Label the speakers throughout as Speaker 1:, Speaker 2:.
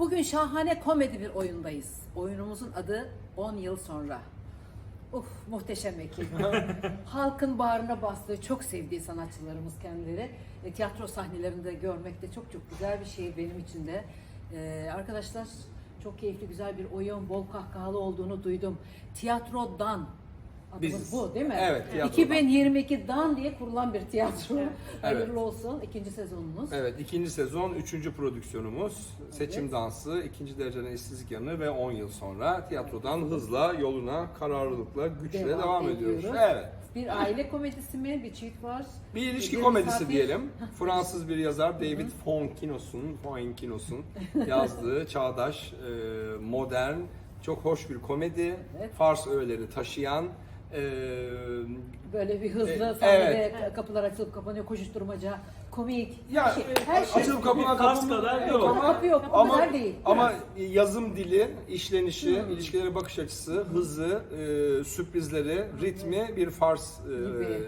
Speaker 1: Bugün şahane komedi bir oyundayız. Oyunumuzun adı 10 yıl sonra. Uf muhteşem ekip. Halkın bağrına bastığı çok sevdiği sanatçılarımız kendileri. E, tiyatro sahnelerinde görmek de çok çok güzel bir şey benim için de. E, arkadaşlar çok keyifli güzel bir oyun, bol kahkahalı olduğunu duydum. Tiyatrodan
Speaker 2: Biziz.
Speaker 1: bu değil mi?
Speaker 2: Evet, tiyatrodan.
Speaker 1: 2022 Dan diye kurulan bir tiyatro. Hayırlı olsun. ikinci sezonumuz.
Speaker 2: Evet, ikinci sezon, üçüncü prodüksiyonumuz. Seçim dansı, ikinci dereceden işsizlik yanı ve 10 yıl sonra tiyatrodan hızla, yoluna, kararlılıkla, güçle
Speaker 1: Devam
Speaker 2: devam, ediyoruz.
Speaker 1: ediyoruz.
Speaker 2: Evet.
Speaker 1: Bir aile komedisi mi? Bir çift var.
Speaker 2: Bir ilişki
Speaker 1: Bir
Speaker 2: komedisi
Speaker 1: misafir.
Speaker 2: diyelim. Fransız bir yazar David Fonkinos'un, Fonkinos'un yazdığı çağdaş, e, modern, çok hoş bir komedi.
Speaker 1: Evet.
Speaker 2: Fars öğeleri taşıyan,
Speaker 1: Böyle bir hızlı
Speaker 2: E,
Speaker 1: sahnede kapılar açılıp kapanıyor, koşuşturmaca, komik.
Speaker 2: Ya
Speaker 1: her şey. Her şey.
Speaker 2: açılıp kapına
Speaker 3: Fars
Speaker 2: kapı
Speaker 3: kadar
Speaker 2: yok.
Speaker 3: yok.
Speaker 1: Kapı yok, kapı
Speaker 2: Ama
Speaker 1: kadar değil.
Speaker 2: ama yazım dili, işlenişi,
Speaker 1: Hmm.
Speaker 2: ilişkilere bakış açısı, hızı, e, sürprizleri, ritmi bir Fars e,
Speaker 1: Gibi.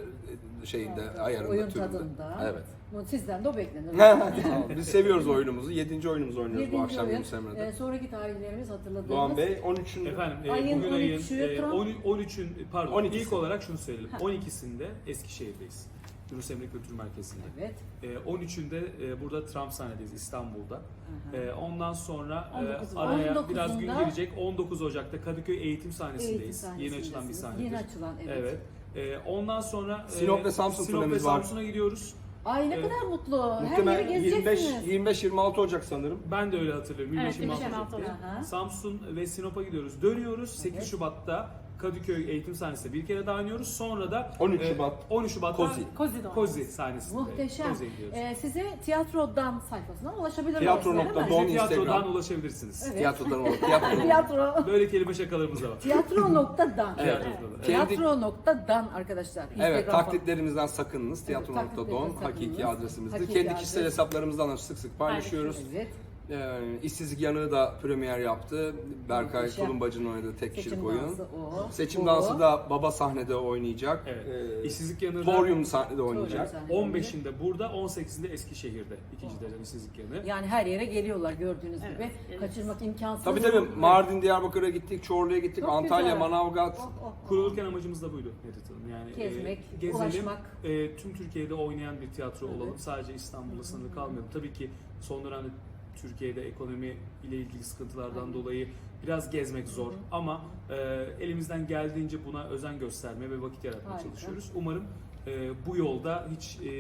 Speaker 2: Şeyinde, ayarında,
Speaker 1: Oyun
Speaker 2: türünde.
Speaker 1: tadında.
Speaker 2: Evet.
Speaker 1: Bu Sizden de o beklenir.
Speaker 2: Biz seviyoruz oyunumuzu. Yedinci oyunumuzu oynuyoruz bu
Speaker 1: Yedinci
Speaker 2: akşam
Speaker 1: oyun.
Speaker 2: Yunus Emre'de.
Speaker 1: Ee, sonraki tarihlerimiz hatırladığımız.
Speaker 2: Doğan Bey 13'ün
Speaker 3: Efendim e,
Speaker 1: Ayın
Speaker 3: bugün ayın
Speaker 1: 13'ü
Speaker 3: e,
Speaker 1: Trump-
Speaker 3: 10 13'ün pardon
Speaker 2: 12'si.
Speaker 3: ilk olarak şunu söyleyelim. 12'sinde Eskişehir'deyiz. Yunus Emre Kültür Merkezi'nde.
Speaker 1: Evet.
Speaker 3: E, 13'ünde e, burada Trump sahnedeyiz İstanbul'da.
Speaker 1: Aha.
Speaker 3: E, ondan sonra e,
Speaker 1: 19'unda.
Speaker 3: araya biraz gün
Speaker 1: 19'unda
Speaker 3: gelecek. 19 Ocak'ta Kadıköy Eğitim sahnesindeyiz.
Speaker 1: Eğitim sahnesindesiniz.
Speaker 3: Yeni açılan bir sahnedir.
Speaker 1: Yeni açılan evet.
Speaker 3: Evet. E, ondan sonra e,
Speaker 2: Sinop ve Samsun
Speaker 3: Sinop ve
Speaker 2: turnemiz var.
Speaker 3: Samsun'a gidiyoruz.
Speaker 1: Ay ne
Speaker 3: Evet.
Speaker 1: kadar mutlu. Her
Speaker 2: muhtemelen
Speaker 1: yeri
Speaker 2: 25
Speaker 1: gezeceksiniz.
Speaker 2: 25 26 Ocak sanırım.
Speaker 3: Ben de öyle hatırlıyorum.
Speaker 4: Evet,
Speaker 3: 25
Speaker 4: 25
Speaker 3: Ocak'ta.
Speaker 4: Ocak.
Speaker 1: Aha.
Speaker 3: Samsun ve Sinop'a gidiyoruz. Dönüyoruz. 8
Speaker 1: Evet.
Speaker 3: Şubat'ta Kadıköy Eğitim Sahnesi'nde bir kere daha oynuyoruz. Sonra da
Speaker 2: 13
Speaker 3: e,
Speaker 2: Şubat.
Speaker 3: 13 Şubat'ta
Speaker 2: Kozi.
Speaker 4: Kozi'de
Speaker 3: Kozi sahnesinde.
Speaker 1: Muhteşem.
Speaker 3: Kozi'ye gidiyoruz.
Speaker 1: Ee, size tiyatrodan sayfasından ulaşabilirler
Speaker 2: Tiyatro
Speaker 1: aslında,
Speaker 2: nokta
Speaker 1: değil mi?
Speaker 2: don.
Speaker 3: Bize tiyatrodan
Speaker 2: Instagram.
Speaker 3: ulaşabilirsiniz.
Speaker 1: Evet.
Speaker 2: Tiyatrodan olur. Tiyatro.
Speaker 1: Tiyatro.
Speaker 3: Böyle kelime şakalarımız da var.
Speaker 1: Tiyatro.dan.
Speaker 2: Evet. Kendi-
Speaker 1: Tiyatro.dan arkadaşlar.
Speaker 2: Evet,
Speaker 1: Instagram
Speaker 2: taklitlerimizden sakınınız. Tiyatro.don
Speaker 1: taklitlerimizden
Speaker 2: hakiki
Speaker 1: sakınınız.
Speaker 2: adresimizdir.
Speaker 1: Hakiki
Speaker 2: Kendi
Speaker 1: adres.
Speaker 2: kişisel hesaplarımızdan sık sık paylaşıyoruz.
Speaker 1: Evet.
Speaker 2: Ee, İşsizlik Yanığı da premier yaptı. Berkay
Speaker 1: Muhteşem.
Speaker 2: Kulumbacı'nın oynadığı tek kişilik
Speaker 1: Seçim
Speaker 2: oyun.
Speaker 1: dansı o.
Speaker 2: Seçim
Speaker 1: Bu.
Speaker 2: dansı da baba sahnede oynayacak.
Speaker 3: Evet.
Speaker 2: Ee,
Speaker 3: İşsizlik yanında
Speaker 2: Torium sahnede oynayacak.
Speaker 1: sahnede.
Speaker 3: 15'inde burada, 18'inde Eskişehir'de. ikinci derece işsizlik yanı.
Speaker 1: Yani her yere geliyorlar gördüğünüz
Speaker 4: Evet,
Speaker 1: gibi.
Speaker 4: evet.
Speaker 1: Kaçırmak imkansız.
Speaker 2: Tabii tabii Mardin, Diyarbakır'a gittik, Çorlu'ya gittik,
Speaker 1: Çok
Speaker 2: Antalya,
Speaker 1: güzel.
Speaker 2: Manavgat.
Speaker 1: Oh, oh, oh.
Speaker 3: Kurulurken amacımız da buydu Nedet Hanım. Yani
Speaker 1: Gezmek,
Speaker 3: e, gezelim,
Speaker 1: ulaşmak.
Speaker 3: e, tüm Türkiye'de oynayan bir tiyatro
Speaker 1: Evet.
Speaker 3: olalım. Sadece İstanbul'da sınırlı kalmayalım. Tabii ki son dönemde Türkiye'de ekonomi ile ilgili sıkıntılardan
Speaker 1: Aynen.
Speaker 3: dolayı biraz gezmek zor ama e, elimizden geldiğince buna özen göstermeye ve vakit yaratmaya
Speaker 1: Harika.
Speaker 3: çalışıyoruz. Umarım e, bu yolda hiç e,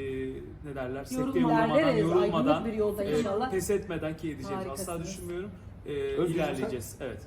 Speaker 3: ne derler sekte
Speaker 4: Yorulmadan.
Speaker 3: yorulmadan,
Speaker 1: bir yolda
Speaker 3: e,
Speaker 1: inşallah.
Speaker 3: pes etmeden ki edeceğiz asla düşünmüyorum. E,
Speaker 2: Özgür,
Speaker 3: ilerleyeceğiz. Evet.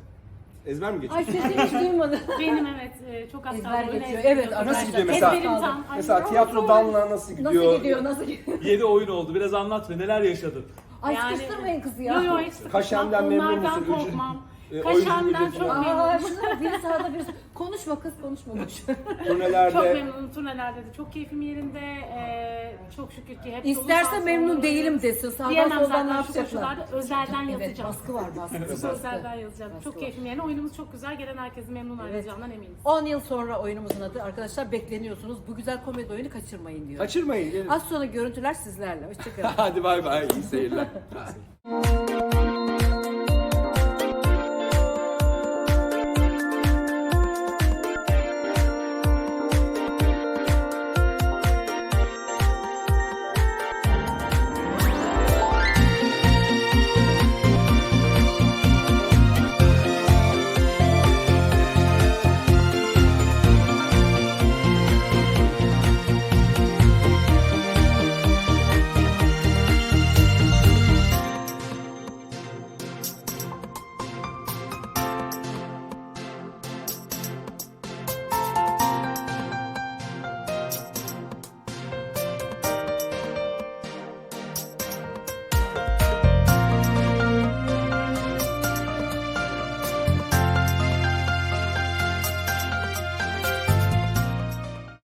Speaker 2: Ezber mi
Speaker 1: Ay
Speaker 2: geçiyorsun?
Speaker 1: sesini hiç duymadım.
Speaker 4: Benim evet e, çok az
Speaker 1: Ezber geçiyor. Evet,
Speaker 4: ezber
Speaker 2: Nasıl
Speaker 4: geçiyor.
Speaker 2: gidiyor mesela?
Speaker 4: Ezberim tam. Ay,
Speaker 2: Mesela
Speaker 4: ya,
Speaker 2: tiyatrodanla nasıl gidiyor?
Speaker 1: Nasıl gidiyor, nasıl gidiyor?
Speaker 3: 7 oyun oldu. Biraz anlat ve neler yaşadın?
Speaker 1: Ay
Speaker 4: Yani-
Speaker 1: sıkıştırmayın kızı ya.
Speaker 4: Yo yo hiç sıkılmam.
Speaker 2: Kaşem'den memnun
Speaker 4: Onlardan
Speaker 2: musun?
Speaker 4: Korkmam.
Speaker 2: E, ücreti
Speaker 4: çok.
Speaker 1: Aa,
Speaker 4: memnunum.
Speaker 1: şunlar biri sağda biri konuşma kız konuşma boş.
Speaker 2: Turnelerde
Speaker 4: Çok memnunum turnelerde de. Çok keyfim yerinde. Ee, çok şükür ki hep
Speaker 1: İsterse memnun
Speaker 4: olsun.
Speaker 1: değilim desin. Sağdan
Speaker 4: Diyemem
Speaker 1: soldan ne
Speaker 4: zaten şu
Speaker 1: yapacaklar?
Speaker 4: koşullarda özelden
Speaker 1: Evet
Speaker 4: yazacağım.
Speaker 1: baskı var baskı. Baskı.
Speaker 4: özelden yazacağım.
Speaker 1: Baskı
Speaker 4: Çok
Speaker 1: var.
Speaker 4: keyfim yerinde. Oyunumuz çok güzel. Gelen herkesin memnun
Speaker 1: Evet.
Speaker 4: ayrılacağından eminiz.
Speaker 1: 10 yıl sonra oyunumuzun adı arkadaşlar bekleniyorsunuz. Bu güzel komedi oyunu kaçırmayın diyor.
Speaker 2: kaçırmayın. gelin.
Speaker 1: Az sonra görüntüler sizlerle. Hoşçakalın.
Speaker 2: Hadi bay bay. İyi seyirler.